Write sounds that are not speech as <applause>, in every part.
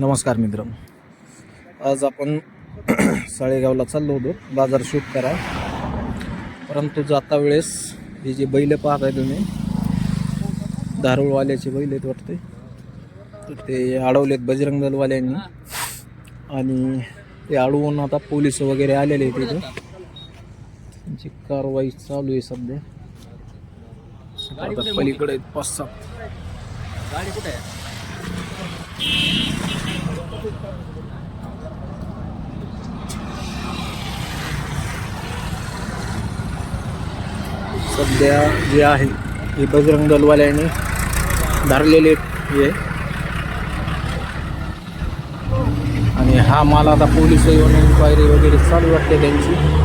नमस्कार मित्र. आज आपण <clears throat> साळेगावला चाललो होतो. बाजार शूट करा. परंतु जाता वेळेस हे जे बैल पाहत आहे तुम्ही धारूळवाल्याचे बैल आहेत वाटते तर ते अडवलेत बजरंग दलवाल्यांनी. आणि ते अडवून आता पोलीस वगैरे आलेले आहेत तिथं त्यांची कारवाई चालू आहे सध्या. आता पलीकडे पाच सात गाडी कुठे आहे सध्या जे आहे हे बजरंग दलवाल्याने धरलेले हे. आणि हा माल आता पोलीस येऊन इन्क्वायरी वगैरे चालू वाटते त्यांची.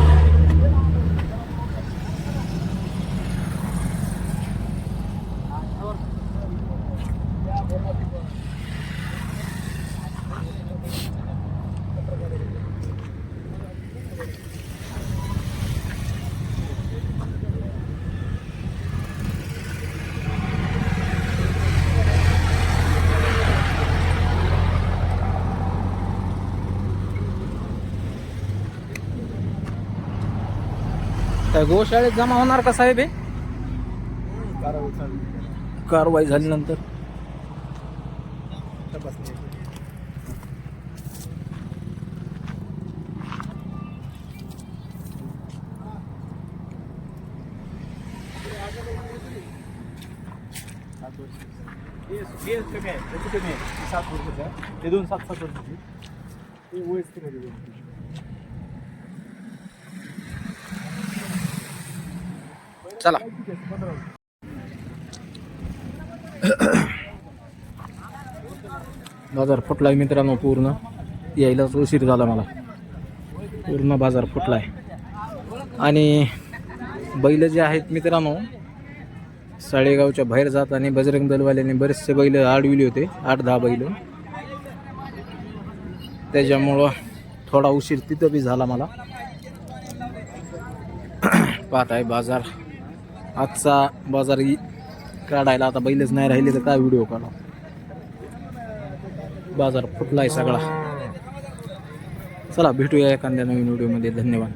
त्या गोशाळेत जमा होणार का साहेब हे? कारवाई चालू आहे. झाल्यानंतर. तपासणी कमी आहे कमी आहे ती सात ते दोन सात सात वर्षाची. ते वयस्कर आहे ते दोन. चला. आहे, <coughs> बाजार फुटलाय मित्रांनो पूर्ण. यायलाच उशीर झाला मला. पूर्ण बाजार फुटलाय. आणि बैल जे आहेत मित्रांनो साळेगावच्या बाहेर जात आणि बजरंग दलवाल्याने बरेचसे बैल अडविले होते आठ दहा बैल. त्याच्यामुळं थोडा उशीर तिथं बी झाला मला. <coughs> पाहत आहे बाजार. आजचा बाजार काढायला आता बैलच नाही राहिले तर काय व्हिडिओ काढा? बाजार फुटलाय सगळा. चला भेटूया एखाद्या नवीन व्हिडिओमध्ये धन्यवाद.